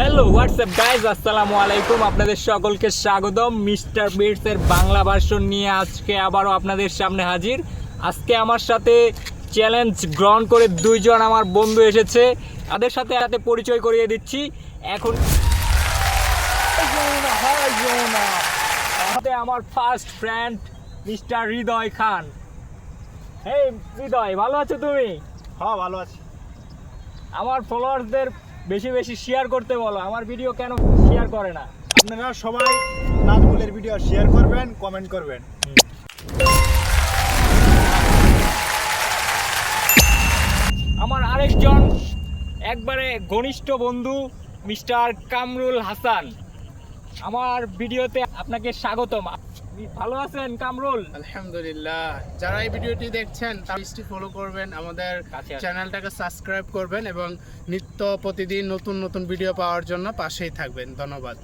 Hello WhatsApp guys আসসালামু আলাইকুম। আপনাদের সকলকে স্বাগতম। মিস্টার বিটস এর বাংলা ভার্সন নিয়ে আজকে আবারও আপনাদের সামনে হাজির। আজকে আমার সাথে চ্যালেঞ্জ গ্রহণ করে দুইজন আমার বন্ধু এসেছে। তাদের সাথে সাথে পরিচয় করিয়ে দিচ্ছি। এখন আমার first friend mister Hriday Khan. এই হৃদয় ভালো আছো তুমি? হ্যাঁ ভালো আছি। আমার ফলোয়ার্সদের বেশি বেশি শেয়ার করতে বলো। আমার ভিডিও কেন শেয়ার করে না? আপনারা সবাই নাজমুলের ভিডিও শেয়ার করবেন কমেন্ট করবেন। আমার আরেকজন একবারে ঘনিষ্ঠ বন্ধু মিস্টার কামরুল হাসান। আমার ভিডিওতে আপনাকে স্বাগতম। ভালো আছেন কামরুল? আলহামদুলিল্লাহ। যারা এই ভিডিওটি দেখছেন তারা ফলো করবেন আমাদের চ্যানেলটাকে সাবস্ক্রাইব করবেন এবং নিত্য প্রতিদিন নতুন নতুন ভিডিও পাওয়ার জন্য পাশেই থাকবেন। ধন্যবাদ।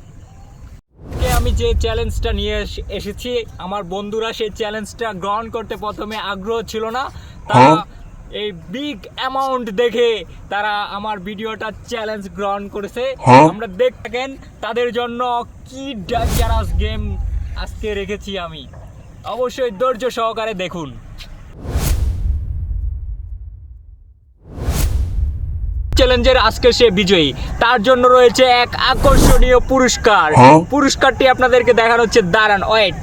আমি যে চ্যালেঞ্জটা নিয়ে এস- এসেছি আমার বন্ধুরা সেই চ্যালেঞ্জটা গ্রহণ করতে প্রথমে আগ্রহ ছিল না। তারা এই বিগ অ্যামাউন্ট দেখে তারা আমার ভিডিওটা চ্যালেঞ্জ গ্রহণ করেছে। আমরা দেখ থাকেন তাদের জন্য কি ডেঞ্জারাস গেম আজকে রেখেছি আমি। অবশ্যই ধৈর্য সহকারে দেখুন। চ্যালেঞ্জের আজকে সে বিজয়ী। তার জন্য রয়েছে এক আকর্ষণীয় পুরস্কার। পুরস্কারটি আপনাদেরকে দেখানো হচ্ছে দাঁড়ান ওয়েট।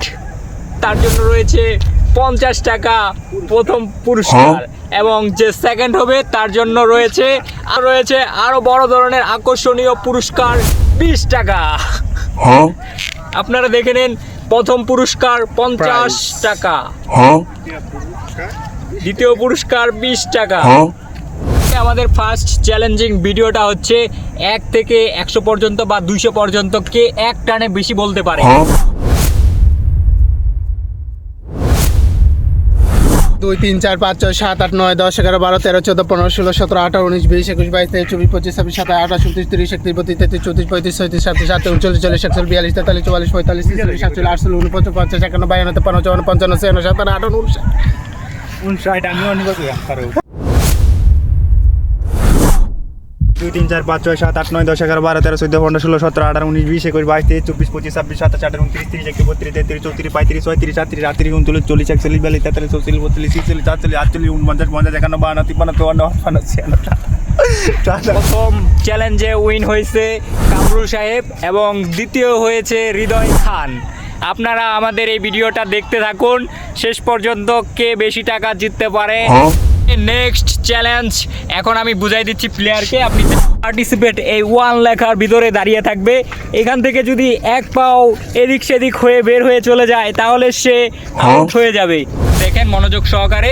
তার জন্য রয়েছে পঞ্চাশ টাকা প্রথম পুরস্কার। এবং যে সেকেন্ড হবে তার জন্য রয়েছে আর রয়েছে আরও বড় ধরনের আকর্ষণীয় পুরস্কার বিশ টাকা। আপনারা দেখে নিন প্রথম পুরস্কার পঞ্চাশ টাকা। দ্বিতীয় পুরস্কার বিশ টাকা। আমাদের ফার্স্ট চ্যালেঞ্জিং ভিডিওটা হচ্ছে এক থেকে একশো পর্যন্ত বা দুইশো পর্যন্ত কে এক টানে বেশি বলতে পারে। দুই, তিন, চার, পাঁচ, ছয়, সাত, আট, নয়, দশ, এগারো, বারো, তেরো, চোদ্দ, পনেরো, ষোলো, সতেরো, আঠারো, উনিশ, বিশ, একুশ, বাইশ, তেইশ, চব্বিশ, পঁচিশ, ছাব্বিশ সাত আঠাশ, উনত্রিশ, তিরিশ, একত্রিশ, বত্রিশ, তেত্রিশ, চৌত্রিশ, পঁয়ত্রিশ, ছয়ত্রিশ, সাতত্রিশ, আটত্রিশ, উনচল্লিশ, চল্লিশ, একচল্লিশ, বিয়াল্লিশ, তেতাল্লিশ, চুয়াল্লিশ, পঁয়তাল্লিশ, তিরিশ সাতচল্লিশ, আটচল্লিশ উনপঞ্চাশ পঞ্চাশ, একান্ন, বায়ান্ন তেপান্ন চৌন্ন পঞ্চান্ন, ছিয়ান্ন, সাতান্ন আটান্ন উনষাট উনষাট আমি অনেক দুই তিন চার পাঁচ ছয় সাত আট নয় দশ এগারো বারো তেরো চোদ্দ পনেরো ষোলো সতেরো আঠারো উনিশ বিশ একুশ বাইশ তেইশ চব্বিশ পঁচিশ ছাব্বিশ সাতাশ আঠারো উনত্রিশ তিরিশ একত্রিশ বত্রিশ তেত্রিশ চৌত্রিশ পঁয়ত্রিশ ছয়ত্রিশ আটত্রিশ আটত্রিশ উনচল্লিশ চল্লিশ একচল্লিশ বিয়াল্লিশ তেতাল্লিশ চৌচল্লিশ বত্রিশ ছিচল্লিশ আটচল্লিশ আটচল্লিশ উনপঞ্চাশ পঞ্চাশ একান্ন বান্ন তিপ্পান্ন চুয়ান্ন আটান্ন ছিয়ান্ন প্রথম চ্যালেঞ্জে উইন হয়েছে কামরুল সাহেব এবং দ্বিতীয় হয়েছে হৃদয় খান আপনারা আমাদের এই ভিডিওটা দেখতে থাকুন শেষ পর্যন্ত কে বেশি টাকা জিততে পারে নেক্সট চ্যালেঞ্জ। এখন আমি বুঝাই দিচ্ছি প্লেয়ারকে আপনি পার্টিসিপেট এই ওয়ান লেখার ভিতরে দাঁড়িয়ে থাকবে। এখান থেকে যদি এক পাও এদিক সেদিক হয়ে বের হয়ে চলে যায় তাহলে সে আউট হয়ে যাবে। দেখেন মনোযোগ সহকারে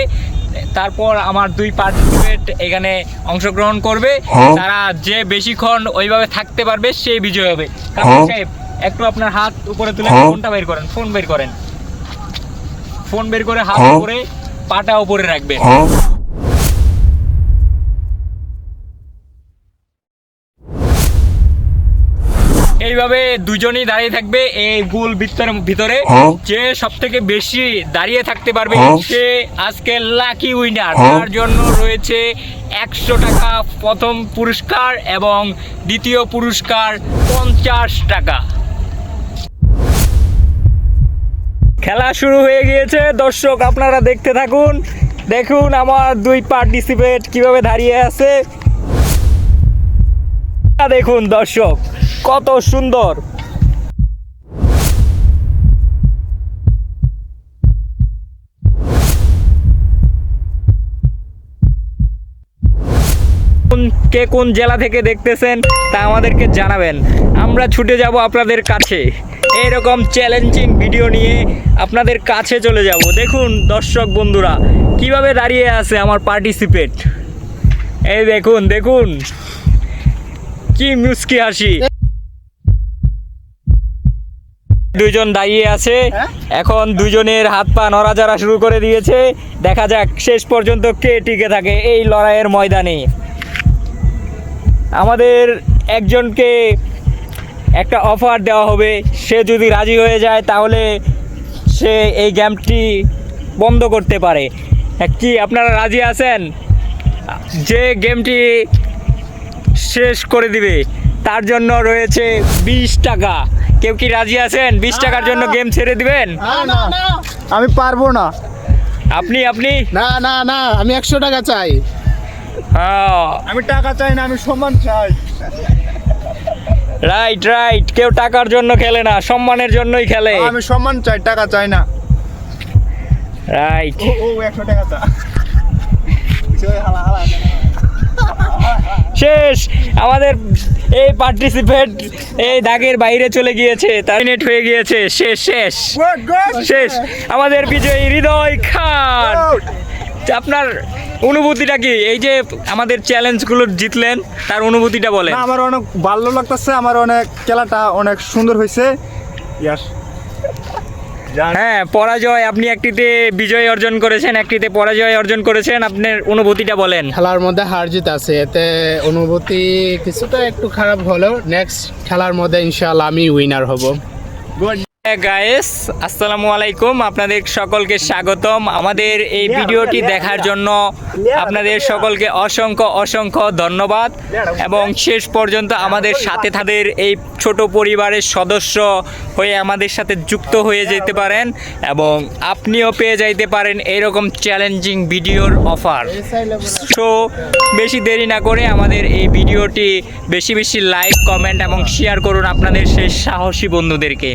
তারপর আমার দুই পার্টিসিপেট এখানে অংশগ্রহণ করবে। তারা যে বেশিক্ষণ ওইভাবে থাকতে পারবে সেই বিজয় হবে। সাহেব একটু আপনার হাত উপরে তুলে ফোনটা বের করেন ফোন বের করেন। ফোন বের করে হাত উপরে পাটা উপরে রাখবেন এইভাবে দুজনেই দাঁড়িয়ে থাকবে এই গোল ভিতরে ভিতরে। যে সব থেকে বেশি দাঁড়িয়ে থাকতে পারবে সে আজকে লাকি উইনার তার জন্য রয়েছে একশো টাকা প্রথম পুরস্কার এবং দ্বিতীয় পুরস্কার পঞ্চাশ টাকা। খেলা শুরু হয়ে গিয়েছে। দর্শক আপনারা দেখতে থাকুন। দেখুন আমার দুই পার্টিসিপেট কীভাবে দাঁড়িয়ে আছে। দেখুন দর্শক। কত সুন্দর। কে কোন জেলা থেকে দেখতেছেন তা আমাদেরকে জানাবেন। আমরা ছুটে যাব আপনাদের কাছে। এরকম চ্যালেঞ্জিং ভিডিও নিয়ে আপনাদের কাছে চলে যাব। দেখুন দর্শক বন্ধুরা, কীভাবে দাঁড়িয়ে আছে আমার পার্টিসিপেট এই দেখুন দেখুন। কি মুস্কি হাসি। দুইজন দাঁড়িয়ে আছে। এখন দুজনের হাত পা নড়াচড়া শুরু করে দিয়েছে। দেখা যাক শেষ পর্যন্ত কে টিকে থাকে এই লড়াইয়ের ময়দানে। আমাদের একজনকে একটা অফার দেওয়া হবে। সে যদি রাজি হয়ে যায় তাহলে সে এই গেমটি বন্ধ করতে পারে। কি আপনারা রাজি আছেন? যে গেমটি শেষ করে দিবে তার জন্য রয়েছে বিশ টাকা। কেউ কি রাজি আছেন? বিশ টাকার জন্য গেম ছেড়ে দিবেন? না না না। আমি পারব না। আপনি আপনি? না না না আমি একশো টাকা চাই। হ্যাঁ। আমি টাকা চাই না আমি সম্মান চাই। রাইট রাইট কেউ টাকার জন্য খেলে না সম্মানের জন্যই খেলে। আমি সম্মান চাই টাকা চাই না। রাইট ও ও একশো টাকা চা। হালা হালা শেষ। আমাদের এই পার্টিসিপেট এই দাগের বাইরে চলে গিয়েছে তার নেট হয়ে গিয়েছে শেষ শেষ শেষ। আমাদের বিজয়ী হৃদয় খান। আপনার অনুভূতিটা কি? এই যে আমাদের চ্যালেঞ্জগুলো জিতলেন তার অনুভূতিটা বলে আমার অনেক ভালো লাগতেছে আমার অনেক খেলাটা অনেক সুন্দর হয়েছে ইয়াস হ্যাঁ পরাজয় আপনি একটিতে বিজয় অর্জন করেছেন একটিতে পরাজয় অর্জন করেছেন আপনার অনুভূতিটা বলেন। খেলার মধ্যে হার জিত আছে এতে অনুভূতি কিছুটা একটু খারাপ হলেও নেক্সট খেলার মধ্যে ইনশাআল্লাহ আমি উইনার হব। গুড গায়েস আসসালামু আলাইকুম। আপনাদের সকলকে স্বাগতম। আমাদের এই ভিডিওটি দেখার জন্য আপনাদের সকলকে অসংখ্য অসংখ্য ধন্যবাদ। এবং শেষ পর্যন্ত আমাদের সাথে তাদের এই ছোট পরিবারের সদস্য হয়ে আমাদের সাথে যুক্ত হয়ে যেতে পারেন এবং আপনিও পেয়ে যাইতে পারেন এরকম চ্যালেঞ্জিং ভিডিওর অফার সো বেশি দেরি না করে আমাদের এই ভিডিওটি বেশি বেশি লাইক কমেন্ট এবং শেয়ার করুন আপনাদের সেই সাহসী বন্ধুদেরকে।